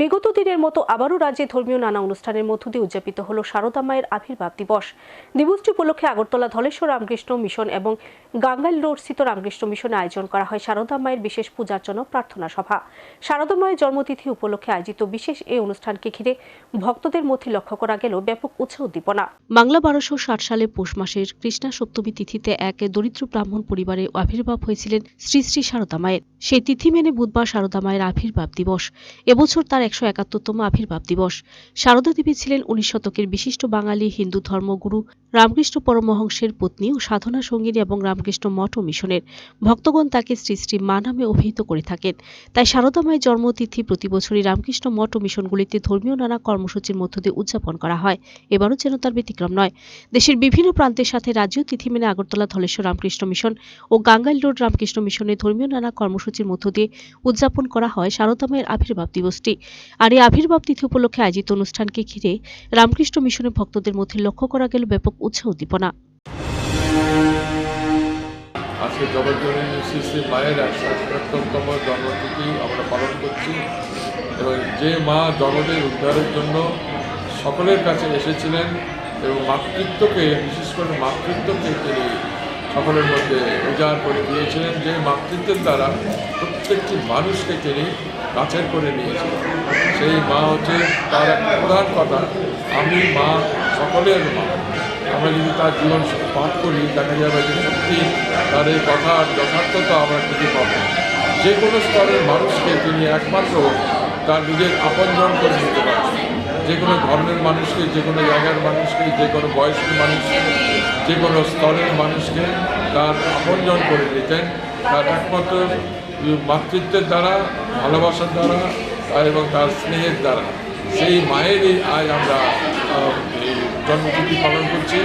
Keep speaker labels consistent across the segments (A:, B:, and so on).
A: বিগত দিনের মতো আবারও রাজ্যে ধর্মীয় নানা অনুষ্ঠানের মধ্য দিয়ে উদযাপিত হল শারদা মায়ের আবির্ভাব দিবস। দিবসটি উপলক্ষে আগরতলা ধলেশ্বর রামকৃষ্ণ মিশন এবং গাঙ্গাইল রোড স্থিত রামকৃষ্ণ মিশনে আয়োজন করা হয় শারদা মায়ের বিশেষ পূজার্চনা ও প্রার্থনা সভা। শারদা মায়ের জন্মতিথি উপলক্ষে আয়োজিত বিশেষ এই অনুষ্ঠানকে ঘিরে ভক্তদের মধ্যে লক্ষ্য করা গেল ব্যাপক উৎসাহ উদ্দীপনা। বাংলা বারোশো ষাট সালে পৌষ মাসের কৃষ্ণা সপ্তমী তিথিতে এক দরিদ্র ব্রাহ্মণ পরিবারে আবির্ভাব হয়েছিলেন শ্রী শ্রী শারদা মায়ের। সেই তিথি মেনে বুধবার শারদা মায়ের আবির্ভাব দিবস। এবছর তার একশো একাত্তরতম আবির্ভাব দিবস। শারদা দেবী ছিলেন উনিশ শতকের বিশিষ্ট বাঙালি হিন্দু ধর্মগুরু রামকৃষ্ণ পরমহংসের পত্নী ও সাধনা সঙ্গিনী এবং রামকৃষ্ণ মঠ ও মিশনের ভক্তগণ তাকে শ্রী শ্রী মা নামে অভিহিত করে থাকেন। তাই শারদা মায়ের জন্মতিথি প্রতি বছরই রামকৃষ্ণ মঠ ও মিশনগুলিতে ধর্মীয় নানা কর্মসূচির মধ্য দিয়ে উদযাপন করা হয়। এবারও যেন তার ব্যতিক্রম নয়। দেশের বিভিন্ন প্রান্তের সাথে রাজ্য তিথি মেনে আগরতলা ধলেশ্বর রামকৃষ্ণ মিশন ও গাঙ্গাইল রোড রামকৃষ্ণ মিশনে ধর্মীয় নানা কর্মসূচির মধ্য দিয়ে উদযাপন করা হয় শারদা মায়ের আবির্ভাব দিবসটি। আর এই আবির্ভাব তিথি উপলক্ষে আয়োজিত অনুষ্ঠানকে ঘিরে রামকৃষ্ণ মিশনের ভক্তদের মধ্যে লক্ষ্য করা গেল ব্যাপক উৎসাহ উদ্দীপনা।
B: আজকে মায়ের আমরা পালন করছি এবং যে মা জগতের উদ্ধারের জন্য সকলের কাছে এসেছিলেন এবং মাতৃত্বকে, বিশেষ করে মাতৃত্বকে তিনি সকলের মধ্যে উজাড় করে দিয়েছিলেন, যে মাতৃত্বের দ্বারা প্রত্যেকটি মানুষকে তিনি কাছের করে নিয়েছিলেন। সেই মা হচ্ছে তার একটা প্রধান কথা, আমি মা সকলের মা। আমরা যদি তার জীবন পাঠ করি, দেখা যাবে যে সত্যি তার এই কথার যথার্থতা আমরা খুঁজে পাব। যে কোনো স্তরের মানুষকে তিনি একমাত্র তার নিজের আপনজন করে নিতে পারেন যে কোনো ধর্মের মানুষকে, যে কোনো জায়গার মানুষকে, যে কোনো বয়সের মানুষকে, যে কোনো স্তরের মানুষকে তার আপনজন করে নিতেন। তার একমাত্র মাতৃত্বের দ্বারা, ভালোবাসার দ্বারা এবং তার স্নেহের দ্বারা। সেই মায়েরই আজ আমরা জন্মতিথি পালন করছি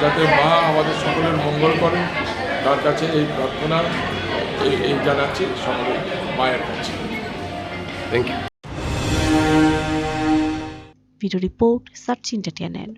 B: যাতে মা আমাদের সকলের মঙ্গল করেন। তার কাছে এই প্রার্থনা এই এই জানাচ্ছি সকলের মায়ের কাছে।
C: Thank you
A: video report search entertainment